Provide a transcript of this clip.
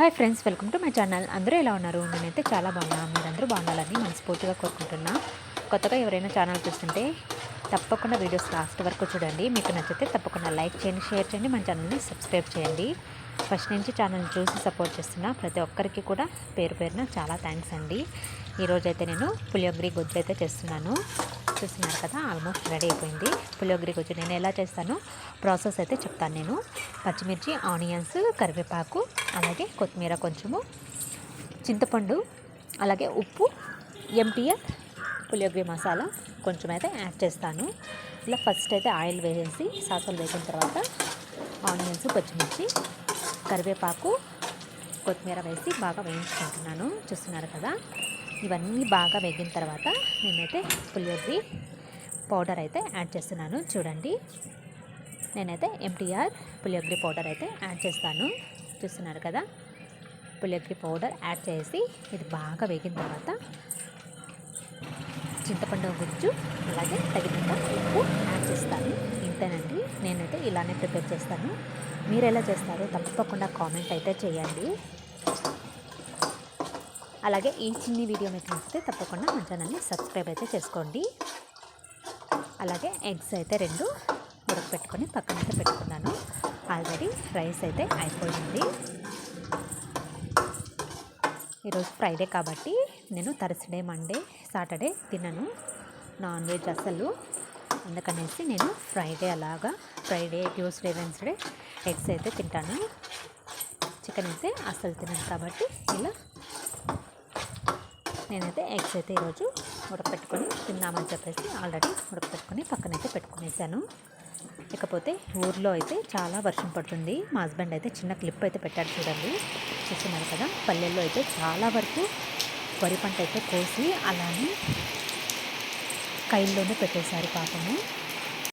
Hi friends welcome to my channel అందరూ ఎలా ఉన్నారు? నేనైతే చాలా బాగున్నాను మీరందరూ బాగుండాలని మనస్ఫూర్తిగా కోరుకుంటున్నా. కొత్తగా ఎవరైనా ఛానల్ చూస్తుంటే తప్పకుండా వీడియోస్ లాస్ట్ వరకు చూడండి. మీకు నచ్చితే తప్పకుండా లైక్ చేయండి షేర్ చేయండి. మన ఛానల్ని సబ్స్క్రైబ్ చేయండి. ఫస్ట్ నుంచి ఛానల్ చూసి సపోర్ట్ చేస్తున్న ప్రతి ఒక్కరికి కూడా పేరు పేరున చాలా థ్యాంక్స్ అండి. ఈరోజైతే నేను పులియోగ్రి గుజ్జు అయితే చేస్తున్నాను. చూస్తున్నారు కదా ఆల్మోస్ట్ రెడీ అయిపోయింది. పులియోగరి గుజ్జు నేను ఎలా చేస్తానో ప్రాసెస్ అయితే చెప్తాను నేను. పచ్చిమిర్చి ఆనియన్స్ కరివేపాకు అలాగే కొత్తిమీర కొంచెము చింతపండు అలాగే ఉప్పు ఎంటీఆర్ పులియోగరి మసాలా కొంచెం అయితే యాడ్ చేస్తాను. ఇలా ఫస్ట్ అయితే ఆయిల్ వేసేసి సాసలు వేసిన తర్వాత ఆనియన్స్ పచ్చిమిర్చి కరివేపాకు కొత్తిమీర వేసి బాగా వేయించుకుంటున్నాను. చూస్తున్నారు కదా? ఇవన్నీ బాగా వేగిన తర్వాత నేనైతే పులియోగరి పౌడర్ అయితే యాడ్ చేస్తున్నాను. చూడండి. నేనైతే ఎంటీఆర్ పులియోగరి పౌడర్ అయితే యాడ్ చేస్తాను. చూస్తున్నారు కదా? పులియోగరి పౌడర్ యాడ్ చేసి ఇది బాగా వేగిన తర్వాత చింతపండు గుజ్జు అలాగే తగినంత ఉప్పు యాడ్ చేస్తాను. ఇంతేనండి. నేనైతే ఇలానే ప్రిపేర్ చేస్తాను. మీరు ఎలా చేస్తారో తప్పకుండా కామెంట్ అయితే చేయండి. అలాగే ఈ చిన్ని వీడియో మీకు నచ్చితే తప్పకుండా మా ఛానల్ని సబ్స్క్రైబ్ అయితే చేసుకోండి. అలాగే ఎగ్స్ అయితే రెండు ఉడకపెట్టుకొని పక్కనైతే పెట్టుకున్నాను. ఆల్రెడీ రైస్ అయితే అయిపోయింది. ఈరోజు ఫ్రైడే కాబట్టి నేను థర్స్డే మండే సాటర్డే తినను. నాన్ వెజ్ అసలు. అందుకనేసి నేను ఫ్రైడే అలాగా ఫ్రైడే ట్యూస్డే వెన్స్డే ఎగ్స్ అయితే తింటాను. చికెన్ అయితే అస్సలు తినను కాబట్టి ఇలా నేనైతే ఎగ్స్ అయితే ఈరోజు ఉడకపెట్టుకొని తిందామని చెప్పేసి ఆల్రెడీ ఉడకపెట్టుకొని పక్కనైతే పెట్టుకునేసాను. ఇకపోతే ఊర్లో అయితే చాలా వర్షం పడుతుంది. మా హస్బెండ్ అయితే చిన్న క్లిప్ అయితే పెట్టాడు చూడండి. చూస్తున్నారు కదా? పల్లెల్లో అయితే చాలా వరకు వరి పంట అయితే కోసి అలానే కైల్లోనే పెట్టేశారు పాపము.